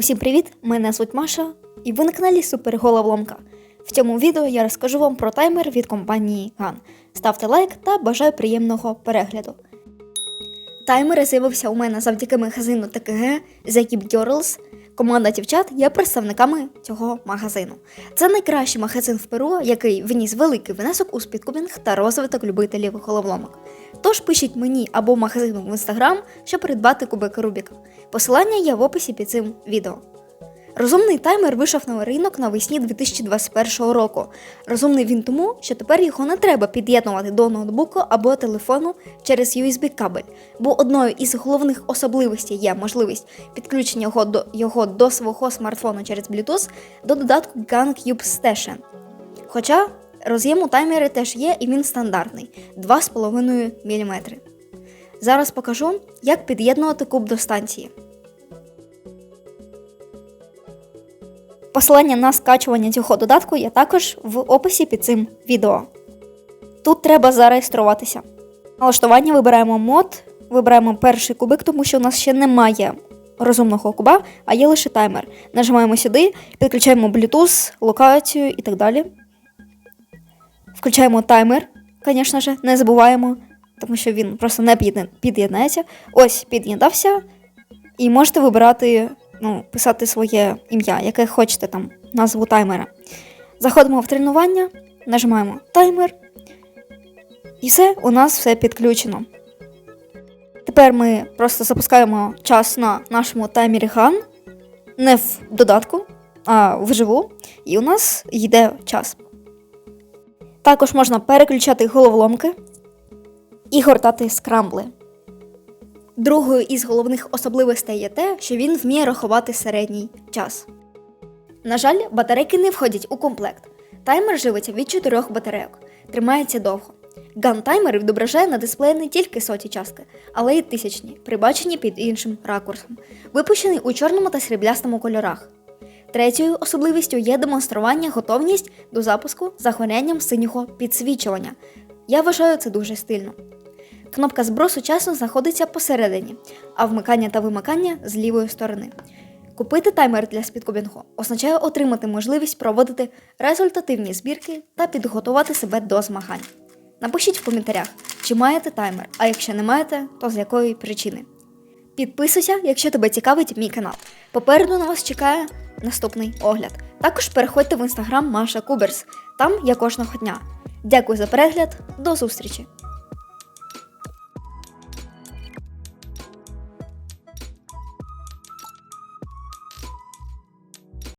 Усім привіт! Мене звуть Маша, і ви на каналі Суперголовломка. В цьому відео я розкажу вам про таймер від компанії GAN. Ставте лайк та бажаю приємного перегляду. Таймер з'явився у мене завдяки магазину ТКГ The Keep Girls. Команда дівчат є представниками цього магазину. Це найкращий магазин в Перу, який вніс великий внесок у спідкубінг та розвиток любителів головоломок. Тож пишіть мені або магазину в інстаграм, щоб придбати кубики Рубіка. Посилання є в описі під цим відео. Розумний таймер вийшов на ринок навесні 2021 року. Розумний він тому, що тепер його не треба під'єднувати до ноутбуку або телефону через USB-кабель, бо одною із головних особливостей є можливість підключення його до, його до свого смартфону через Bluetooth до додатку GunCube Station. Хоча роз'єм у таймері теж є і він стандартний 2,5 мм. Зараз покажу, як під'єднувати куб до станції. Посилання на скачування цього додатку є також в описі під цим відео. Тут треба зареєструватися. Налаштування вибираємо мод, вибираємо перший кубик, тому що у нас ще немає розумного куба, а є лише таймер. Нажимаємо сюди, підключаємо Bluetooth, локацію і так далі. Включаємо таймер, звісно ж, не забуваємо, тому що він просто не під'єднається. Ось під'єднався, і можете вибирати, ну, писати своє ім'я, яке хочете там, назву таймера. Заходимо в тренування, нажимаємо таймер, і все, у нас все підключено. Тепер ми просто запускаємо час на нашому таймері GAN, не в додатку, а вживу, і у нас йде час. Також можна переключати головоломки і гортати скрамбли. Другою із головних особливостей є те, що він вміє рахувати середній час. На жаль, батарейки не входять у комплект. Таймер живиться від 4 батарейок, тримається довго. Ган таймер відображає на дисплеї не тільки соті частки, але й тисячні, прибачені під іншим ракурсом, випущений у чорному та сріблястому кольорах. Третьою особливістю є демонстрування готовність до запуску загорянням синього підсвічування. Я вважаю це дуже стильно. Кнопка збросу часу знаходиться посередині, а вмикання та вимикання з лівої сторони. Купити таймер для спідкубінгу означає отримати можливість проводити результативні збірки та підготувати себе до змагань. Напишіть в коментарях, чи маєте таймер, а якщо не маєте, то з якої причини. Підписуйся, якщо тебе цікавить мій канал. Попереду на вас чекає наступний огляд. Також переходьте в інстаграм Маша Куберс. Там я кожного дня. Дякую за перегляд, до зустрічі!